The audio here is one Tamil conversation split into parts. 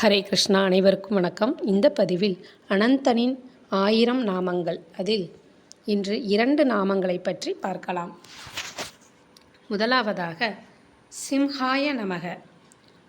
ஹரே கிருஷ்ணா அனைவருக்கும் வணக்கம். இந்த பதிவில் அனந்தனின் ஆயிரம் நாமங்கள். அதில் இன்று இரண்டு நாமங்களை பற்றி பார்க்கலாம். முதலாவதாக சிம்ஹாய நமக.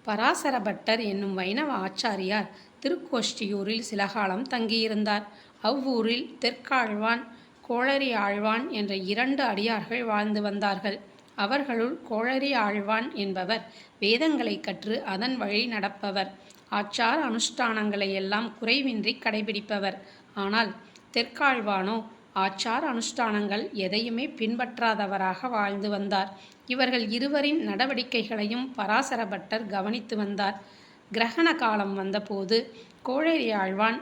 பராசர பட்டர் என்னும் வைணவ ஆச்சாரியார் திருக்கோஷ்டியூரில் சில காலம் தங்கியிருந்தார். அவ்வூரில் தெற்காழ்வான் கோளரி ஆழ்வான் என்ற இரண்டு அடியார்கள் வாழ்ந்து வந்தார்கள். அவர்களுள் கோளரி ஆழ்வான் என்பவர் வேதங்களை கற்று அதன் வழி நடப்பவர். ஆச்சார அனுஷ்டானங்களை எல்லாம் குறைவின்றி கடைபிடிப்பவர். ஆனால் தெற்காழ்வானோ ஆச்சார அனுஷ்டானங்கள் எதையுமே பின்பற்றாதவராக வாழ்ந்து வந்தார். இவர்கள் இருவரின் நடவடிக்கைகளையும் பராசர பட்டர் கவனித்து வந்தார். கிரகண காலம் வந்தபோது கோழரி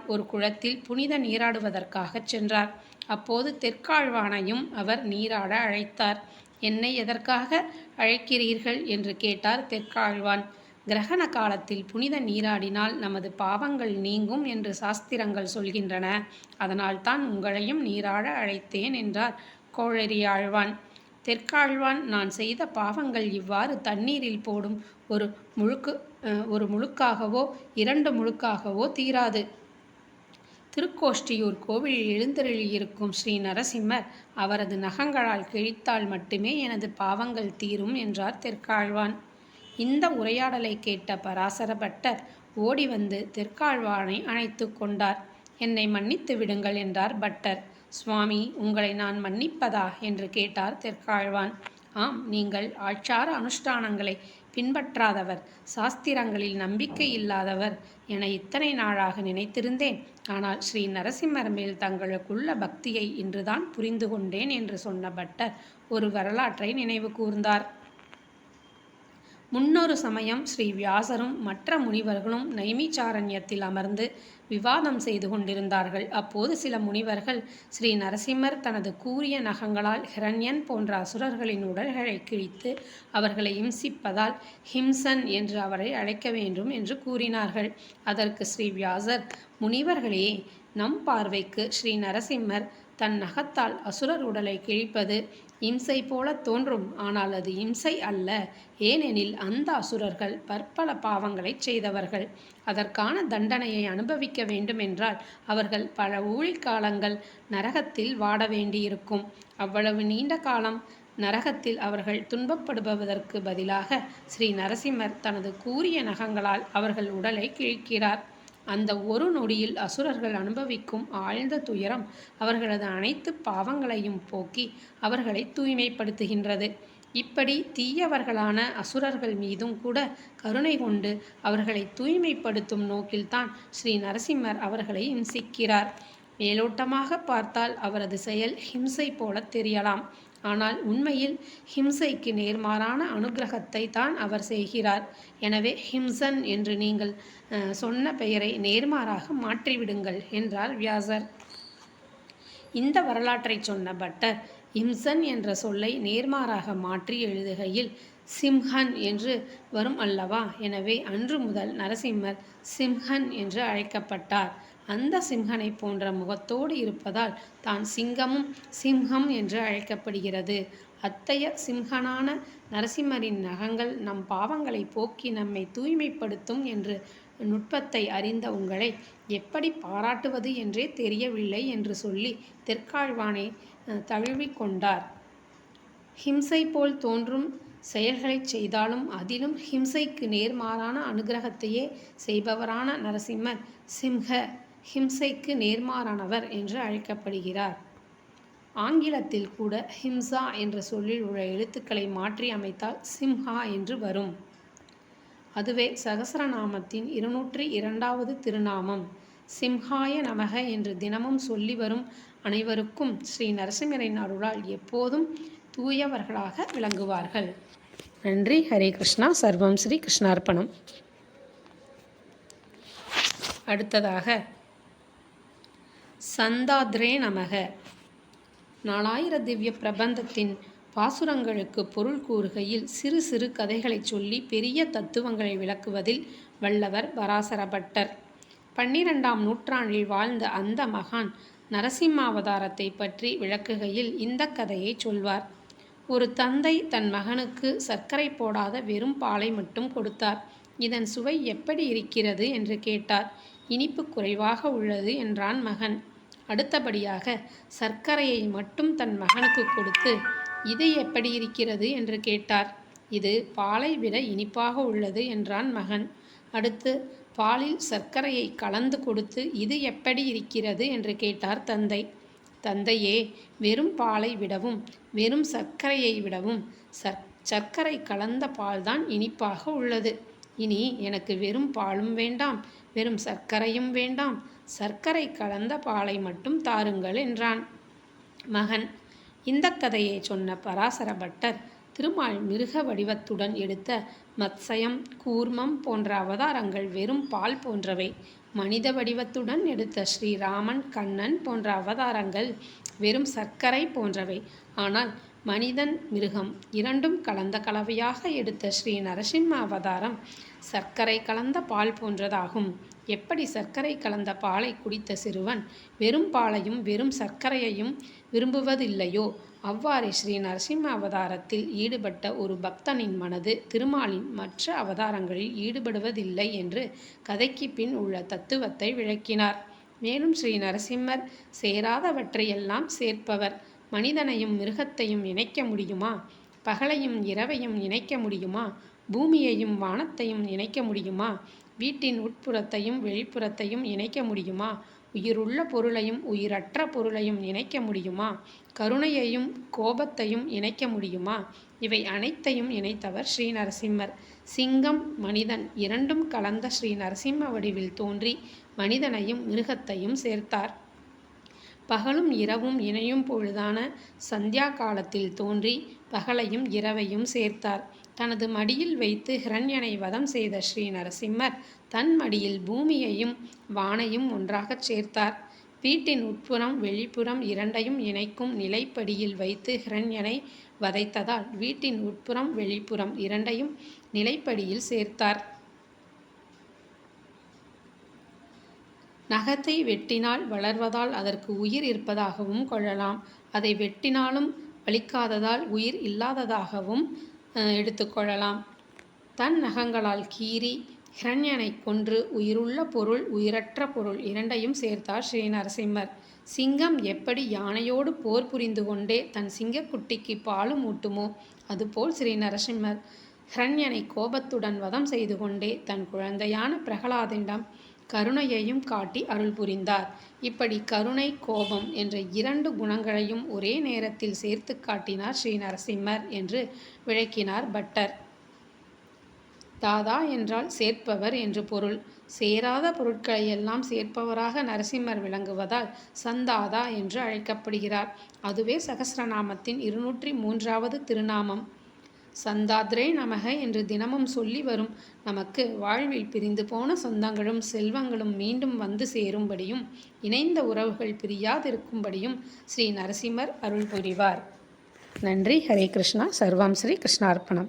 ஒரு குளத்தில் புனித நீராடுவதற்காகச் சென்றார். அப்போது தெற்காழ்வானையும் அவர் நீராட அழைத்தார். என்னை எதற்காக அழைக்கிறீர்கள்? என்று கேட்டார் தெற்காழ்வான். கிரகண காலத்தில் புனித நீராடினால் நமது பாவங்கள் நீங்கும் என்று சாஸ்திரங்கள் சொல்கின்றன. அதனால்தான் உங்களையும் நீராட அழைத்தேன் என்றார் கோழரி ஆழ்வான். தெற்காழ்வான் நான் செய்த பாவங்கள் இவ்வாறு தண்ணீரில் போடும் ஒரு முழுக்கு ஒரு முழுக்காகவோ இரண்டு முழுக்காகவோ தீராது. திருக்கோஷ்டியூர் கோவிலில் எழுந்தருளியிருக்கும் ஸ்ரீ நரசிம்மர் அவரது நகங்களால் கிழித்தால் மட்டுமே எனது பாவங்கள் தீரும் என்றார் தெற்காழ்வான். இந்த உரையாடலை கேட்ட பராசர பட்டர் ஓடி வந்து தெற்காழ்வானை அழைத்து கொண்டார். என்னை மன்னித்து விடுங்கள் என்றார் பட்டர். சுவாமி உங்களை நான் மன்னிப்பதா? என்று கேட்டார் தெற்காழ்வான். ஆம் நீங்கள் ஆச்சார அனுஷ்டானங்களை பின்பற்றாதவர் சாஸ்திரங்களில் நம்பிக்கை இல்லாதவர் என இத்தனை நாளாக நினைத்திருந்தேன். ஆனால் ஸ்ரீ நரசிம்மர் மேல் தங்களுக்குள்ள பக்தியை இன்றுதான் புரிந்து கொண்டேன் என்று சொன்ன பட்டர் ஒரு வரலாற்றை நினைவு கூர்ந்தார். முன்னொரு சமயம் ஸ்ரீ வியாசரும் மற்ற முனிவர்களும் நைமிச்சாரண்யத்தில் அமர்ந்து விவாதம் செய்து கொண்டிருந்தார்கள். அப்போது சில முனிவர்கள் ஸ்ரீ நரசிம்மர் தனது கூரிய நகங்களால் ஹிரண்யன் போன்ற அசுரர்களின் உடல்களை கிழித்து அவர்களை இம்சிப்பதால் ஹிம்சன் என்று அவரை அழைக்க வேண்டும் என்று கூறினார்கள். அதற்கு ஸ்ரீ வியாசர் முனிவர்களே நம் பார்வைக்கு ஸ்ரீ நரசிம்மர் தன் நகத்தால் அசுரர் உடலை கிழிப்பது இம்சை போல தோன்றும் ஆனால் அது இம்சை அல்ல. ஏனெனில் அந்த அசுரர்கள் பற்பல பாவங்களை செய்தவர்கள். அதற்கான தண்டனையை அனுபவிக்க வேண்டுமென்றால் அவர்கள் பல ஊழிக்காலங்கள் நரகத்தில் வாட வேண்டியிருக்கும். அவ்வளவு நீண்ட காலம் நரகத்தில் அவர்கள் துன்பப்படுபவதற்கு பதிலாக ஸ்ரீ நரசிம்மர் தனது கூரிய நகங்களால் அவர்கள் உடலை கிழிக்கிறார். அந்த ஒரு நொடியில் அசுரர்கள் அனுபவிக்கும் ஆழ்ந்த துயரம் அவர்களது அனைத்து பாவங்களையும் போக்கி அவர்களை தூய்மைப்படுத்துகின்றது. இப்படி தீயவர்களான அசுரர்கள் மீதும் கூட கருணை கொண்டு அவர்களை தூய்மைப்படுத்தும் நோக்கில்தான் ஸ்ரீ நரசிம்மர் அவர்களை இம்சிக்கிறார். மேலோட்டமாக பார்த்தால் அவரது செயல் ஹிம்சை போல தெரியலாம். ஆனால் உண்மையில் ஹிம்சைக்கு நேர்மாறான அனுகிரகத்தை தான் அவர் செய்கிறார். எனவே ஹிம்சன் என்று நீங்கள் சொன்ன பெயரை நேர்மாறாக மாற்றிவிடுங்கள் என்றார் வியாசர். இந்த வரலாற்றை சொன்ன பட்டர் இம்சன் என்ற சொல்லை நேர்மாறாக மாற்றி எழுதுகையில் சிம்ஹன் என்று வரும் அல்லவா? எனவே அன்று முதல் நரசிம்மர் சிம்ஹன் என்று அழைக்கப்பட்டார். அந்த சிம்ஹனை போன்ற முகத்தோடு இருப்பதால் தான் சிங்கமும் சிம்ஹம் என்று அழைக்கப்படுகிறது. அத்தைய சிம்ஹனான நரசிம்மரின் நகங்கள் நம் பாவங்களை போக்கி நம்மை தூய்மைப்படுத்தும் என்று நுட்பத்தை அறிந்த உங்களை எப்படி பாராட்டுவது என்றே தெரியவில்லை என்று சொல்லி தெற்காழ்வானை தழுவிக்கொண்டார். ஹிம்சை போல் தோன்றும் செயல்களை செய்தாலும் அதிலும் ஹிம்சைக்கு நேர்மாறான அனுகிரகத்தையே செய்பவரான நரசிம்மர் சிம்ஹ ஹிம்சைக்கு நேர்மாறானவர் என்று அழைக்கப்படுகிறார். ஆங்கிலத்தில் கூட ஹிம்சா என்ற சொல்லில் உள்ள எழுத்துக்களை மாற்றி அமைத்தால் சிம்ஹா என்று வரும். அதுவே சகசரநாமத்தின் இருநூற்றி இரண்டாவது திருநாமம். சிம்ஹாய நமக என்று தினமும் சொல்லி வரும் அனைவருக்கும் ஸ்ரீ நரசிம்மரின் அருளால் எப்போதும் தூயவர்களாக விளங்குவார்கள். நன்றி. ஹரே கிருஷ்ணா. சர்வம் ஸ்ரீ கிருஷ்ணார்ப்பணம். அடுத்ததாக சந்தாத்ரே நமக. நாலாயிர திவ்ய பிரபந்தத்தின் பாசுரங்களுக்கு பொருள் கூறுகையில் சிறு சிறு கதைகளை சொல்லி பெரிய தத்துவங்களை விளக்குவதில் வல்லவர் பராசரபட்டர் பன்னிரெண்டாம் நூற்றாண்டில் வாழ்ந்த அந்த மகான் நரசிம்மாவதாரத்தை பற்றி விளக்குகையில் இந்த கதையை சொல்வார். ஒரு தந்தை தன் மகனுக்கு சர்க்கரை போடாத வெறும் பாலை மட்டும் கொடுத்தார். இதன் சுவை எப்படி இருக்கிறது? என்று கேட்டார். இனிப்பு குறைவாக உள்ளது என்றான் மகன். அடுத்தபடியாக சர்க்கரையை மட்டும் தன் மகனுக்கு கொடுத்து இது எப்படி இருக்கிறது? என்று கேட்டார். இது பாலை விட இனிப்பாக உள்ளது என்றான் மகன். அடுத்து பாலில் சர்க்கரையை கலந்து கொடுத்து இது எப்படி இருக்கிறது? என்று கேட்டார் தந்தை. தந்தையே வெறும் பாலை விடவும் வெறும் சர்க்கரையை விடவும் சர் சர்க்கரை கலந்த பால்தான் இனிப்பாக உள்ளது. இனி எனக்கு வெறும் பாலும் வேண்டாம். வெறும் சர்க்கரையும் வேண்டாம். சர்க்கரை கலந்த பாலை மட்டும் தாருங்கள் என்றான். மகன் இந்த கதையை சொன்ன பராசர பட்டர் திருமால் மிருக வடிவத்துடன் எடுத்த மத்சயம் கூர்மம் போன்ற அவதாரங்கள் வெறும் பால் போன்றவை. மனித வடிவத்துடன் எடுத்த ஸ்ரீராமன் கண்ணன் போன்ற அவதாரங்கள் வெறும் சர்க்கரை போன்றவை. ஆனால் மனிதன் மிருகம் இரண்டும் கலந்த கலவையாக எடுத்த ஸ்ரீ நரசிம்ம அவதாரம் சர்க்கரை கலந்த பால் போன்றதாகும். எப்படி சர்க்கரை கலந்த பாலை குடித்த சிறுவன் வெறும் பாலையும் வெறும் சர்க்கரையையும் விரும்புவதில்லையோ? அவ்வாறே ஸ்ரீ நரசிம்ம அவதாரத்தில் ஈடுபட்ட ஒரு பக்தனின் மனது திருமாலின் மற்ற அவதாரங்களில் ஈடுபடுவதில்லை என்று கதைக்கு பின் உள்ள தத்துவத்தை விளக்கினார். மேலும் ஸ்ரீ நரசிம்மர் சேராதவற்றையெல்லாம் சேர்ப்பவர். மனிதனையும் மிருகத்தையும் இணைக்க முடியுமா? பகலையும் இரவையும் இணைக்க முடியுமா? பூமியையும் வானத்தையும் இணைக்க முடியுமா? வீட்டின் உட்புறத்தையும் வெளிப்புறத்தையும் இணைக்க முடியுமா? உயிருள்ள பொருளையும் உயிரற்ற பொருளையும் இணைக்க முடியுமா? கருணையையும் கோபத்தையும் இணைக்க முடியுமா? இவை அனைத்தையும் இணைத்தவர் ஸ்ரீ நரசிம்மர். சிங்கம் மனிதன் இரண்டும் கலந்த ஸ்ரீ நரசிம்ம வடிவில் தோன்றி மனிதனையும் மிருகத்தையும் சேர்த்தார். பகலும் இரவும் இணையும் பொழுதான சந்தியா காலத்தில் தோன்றி பகலையும் இரவையும் சேர்த்தார். தனது மடியில் வைத்து ஹிரண்யனை வதம் செய்த ஸ்ரீ நரசிம்மர் தன் மடியில் பூமியையும் வானையும் ஒன்றாகச் சேர்த்தார். வீட்டின் உட்புறம் வெளிப்புறம் இரண்டையும் இணைக்கும் நிலைப்படியில் வைத்து ஹிரண்யனை வதைத்ததால் வீட்டின் உட்புறம் வெளிப்புறம் இரண்டையும் நிலைப்படியில் சேர்த்தார். நகத்தை வெட்டினால் வளர்வதால் அதற்கு உயிர் இருப்பதாகவும் கொள்ளலாம். அதை வெட்டினாலும் வலிக்காததால் உயிர் இல்லாததாகவும் எடுத்துக்கொள்ளலாம் தன் நகங்களால் கீறி ஹிரண்யனை கொன்று உயிருள்ள பொருள் உயிரற்ற பொருள் இரண்டையும் சேர்த்தார் ஸ்ரீ நரசிம்மர் சிங்கம் எப்படி யானையோடு போர் புரிந்து கொண்டே தன் சிங்கக்குட்டிக்கு பாலும் ஊட்டுமோ அதுபோல் ஸ்ரீ நரசிம்மர் ஹிரண்யனை கோபத்துடன் வதம் செய்து கொண்டே தன் குழந்தையான பிரகலாதிண்டம் கருணையையும் காட்டி அருள் புரிந்தார். இப்படி கருணை கோபம் என்ற இரண்டு குணங்களையும் ஒரே நேரத்தில் சேர்த்து காட்டினார் ஸ்ரீ நரசிம்மர் என்று விளக்கினார் பட்டர். தாதா என்றால் சேர்ப்பவர் என்று பொருள். சேராத பொருட்களை எல்லாம் சேர்ப்பவராக நரசிம்மர் விளங்குவதால் சந்தாதா என்று அழைக்கப்படுகிறார். அதுவே சகசிரநாமத்தின் இருநூற்றி மூன்றாவது திருநாமம். சந்தாத்ரே நமக என்று தினமும் சொல்லி வரும். நமக்கு வாழ்வில் பிரிந்து போன சொந்தங்களும் செல்வங்களும் மீண்டும் வந்து சேரும்படியும் இணைந்த உறவுகள் பிரியாதிருக்கும்படியும் ஸ்ரீ நரசிம்மர் அருள் புரிவார். நன்றி. ஹரே கிருஷ்ணா. சர்வம் ஸ்ரீ கிருஷ்ணார்ப்பணம்.